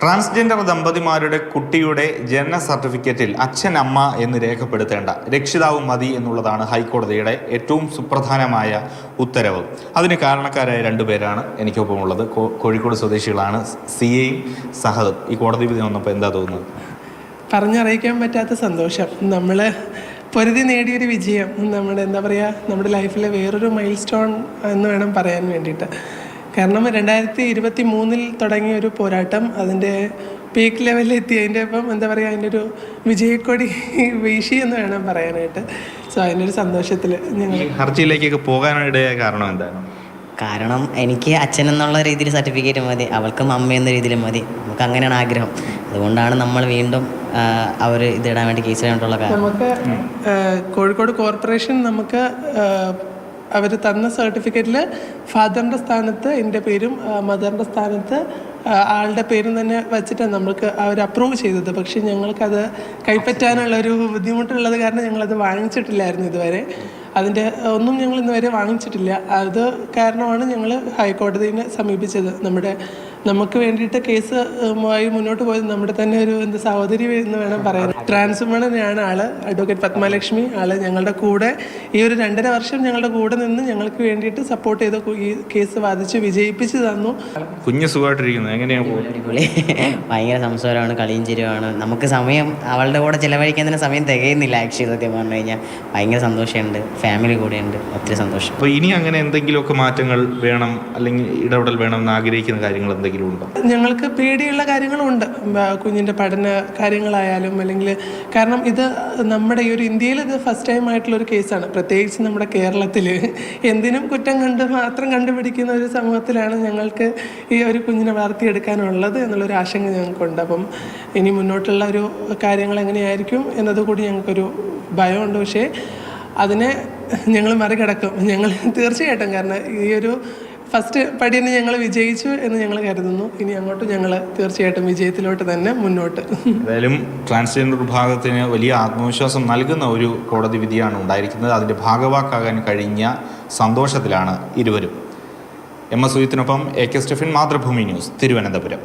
Transgender ദമ്പതിമാരുടെ കുട്ടിയുടെ ജനന സർട്ടിഫിക്കറ്റിൽ അച്ഛൻ അമ്മ എന്ന് രേഖപ്പെടുത്തേണ്ട. രക്ഷിതാവ് മതി എന്നുള്ളതാണ് ഹൈക്കോടതിയുടെ ഏറ്റവും സുപ്രധാനമായ ഉത്തരവ്. അതിന് കാരണക്കാരായ രണ്ടുപേരാണ് എനിക്കൊപ്പമുള്ളത്. കോഴിക്കോട് സ്വദേശികളാണ് സി എയും സഹദും. ഈ കോടതി വിധി വന്നപ്പോൾ എന്താ തോന്നുന്നത്? പറഞ്ഞറിയിക്കാൻ പറ്റാത്ത സന്തോഷം. നമ്മൾ പൊരുതി നേടിയൊരു വിജയം. നമ്മുടെ എന്താ പറയുക നമ്മുടെ ലൈഫിലെ വേറൊരു മൈൽ സ്റ്റോൺ എന്ന് വേണം പറയാൻ വേണ്ടിയിട്ട്. കാരണം രണ്ടായിരത്തി ഇരുപത്തി മൂന്നിൽ തുടങ്ങിയ ഒരു പോരാട്ടം അതിന്റെ പീക്ക് ലെവലിൽ എത്തി. അതിന്റെ ഇപ്പം എന്താ പറയുക അതിന്റെ ഒരു വിജയക്കൊടി വീശി എന്ന് വേണം പറയാനായിട്ട്. സോ അതിന്റെ ഒരു സന്തോഷത്തിൽ ഞങ്ങൾ ഹർജിയിലേക്കൊക്കെ പോകാനിടയായ കാരണം എന്താണ്? കാരണം എനിക്ക് അച്ഛൻ എന്നുള്ള രീതിയിൽ സർട്ടിഫിക്കറ്റ് മതി അവൾക്കും അമ്മ എന്ന രീതിയിൽ മതി. നമുക്ക് അങ്ങനെയാണ് ആഗ്രഹം. അതുകൊണ്ടാണ് നമ്മൾ വീണ്ടും അവർ ഇതിടാൻ വേണ്ടി കേസ് ചെയ്യാനായിട്ടുള്ള കാര്യം നമുക്ക് കോഴിക്കോട് കോർപ്പറേഷൻ നമുക്ക് അവർ തന്ന സർട്ടിഫിക്കറ്റിൽ ഫാദറിന്റെ സ്ഥാനത്ത് എന്റെ പേരും മദറിന്റെ സ്ഥാനത്ത് ആളുടെ പേരും തന്നെ വെച്ചിട്ടാണ് നമ്മൾക്ക് അവർ അപ്രൂവ് ചെയ്തത്. പക്ഷേ ഞങ്ങൾക്കത് കൈപ്പറ്റാനുള്ള ഒരു ബുദ്ധിമുട്ടുള്ളത് കാരണം ഞങ്ങളത് വാങ്ങിച്ചിട്ടില്ലായിരുന്നു ഇതുവരെ. അതിന്റെ ഒന്നും ഞങ്ങൾ ഇന്നുവരെ വാങ്ങിച്ചിട്ടില്ല. അത് കാരണമാണ് ഞങ്ങൾ ഹൈക്കോടതിനെ സമീപിച്ചത്. നമ്മുടെ നമുക്ക് വേണ്ടിയിട്ട് കേസ് ആയി മുന്നോട്ട് പോയത് നമ്മുടെ തന്നെ ഒരു എന്ത് സഹോദരി എന്ന് വേണം പറയാൻ. ട്രാൻസ്വുമണനാണ് ആൾ അഡ്വക്കേറ്റ് പത്മലക്ഷ്മി ആൾ. ഞങ്ങളുടെ കൂടെ ഈ ഒരു രണ്ടര വർഷം ഞങ്ങളുടെ കൂടെ നിന്ന് ഞങ്ങൾക്ക് വേണ്ടിയിട്ട് സപ്പോർട്ട് ചെയ്ത് ഈ കേസ് വാദിച്ച് വിജയിപ്പിച്ച് തന്നു. കുഞ്ഞ് സുഖമായിട്ടിരിക്കുന്നത് എങ്ങനെയാണ് ഭയങ്കര സംസാരമാണ് കളിയും ചിരിയുമാണ്. നമുക്ക് സമയം അവളുടെ കൂടെ ചിലവഴിക്കാൻ തന്നെ സമയം തികയുന്നില്ല ആക്ച്വലി സത്യം പറഞ്ഞു കഴിഞ്ഞാൽ ഭയങ്കര സന്തോഷമുണ്ട്. ഫാമിലി കൂടെയുണ്ട്. ഒത്തിരി സന്തോഷം. അപ്പോൾ ഇനി അങ്ങനെ എന്തെങ്കിലുമൊക്കെ മാറ്റങ്ങൾ വേണം അല്ലെങ്കിൽ ഇടപെടൽ വേണം എന്ന് ആഗ്രഹിക്കുന്ന കാര്യങ്ങൾ എന്തെങ്കിലും ഉണ്ടോ? ഞങ്ങൾക്ക് പേടിയുള്ള കാര്യങ്ങളുണ്ട്. കുഞ്ഞിന്റെ പഠന കാര്യങ്ങളായാലും അല്ലെങ്കിൽ കാരണം ഇത് നമ്മുടെ ഈ ഒരു ഇന്ത്യയിൽ ഇത് ഫസ്റ്റ് ടൈം ആയിട്ടുള്ള ഒരു കേസാണ് പ്രത്യേകിച്ച് നമ്മുടെ കേരളത്തിൽ എന്തിനും കുറ്റം കണ്ട് മാത്രം കണ്ടുപിടിക്കുന്ന ഒരു സമൂഹത്തിലാണ് ഞങ്ങൾക്ക് ഈ ഒരു കുഞ്ഞിനെ വളർത്തിയെടുക്കാനുള്ളത് എന്നുള്ളൊരു ആശങ്ക ഞങ്ങൾക്കുണ്ട്. അപ്പം ഇനി മുന്നോട്ടുള്ള ഒരു കാര്യങ്ങൾ എങ്ങനെയായിരിക്കും എന്നതുകൂടി ഞങ്ങൾക്കൊരു ഭയമുണ്ട്. പക്ഷേ അതിനെ ഞങ്ങൾ മറികടക്കും. ഞങ്ങൾ തീർച്ചയായിട്ടും കാരണം ഈ ഒരു ഫസ്റ്റ് പടി തന്നെ ഞങ്ങൾ വിജയിച്ചു എന്ന് ഞങ്ങൾ കരുതുന്നു. ഇനി അങ്ങോട്ട് ഞങ്ങൾ തീർച്ചയായിട്ടും വിജയത്തിലോട്ട് തന്നെ മുന്നോട്ട്. ഏതായാലും ട്രാൻസ്ജെൻഡർ വിഭാഗത്തിന് വലിയ ആത്മവിശ്വാസം നൽകുന്ന ഒരു കോടതി വിധിയാണ് ഉണ്ടായിരിക്കുന്നത്. അതിന്റെ ഭാഗവാക്കാകാൻ കഴിഞ്ഞ സന്തോഷത്തിലാണ് ഇരുവരും. M S സുജിത്തിനൊപ്പം A K Stephin Mathrubhumi news Thiruvananthapuram.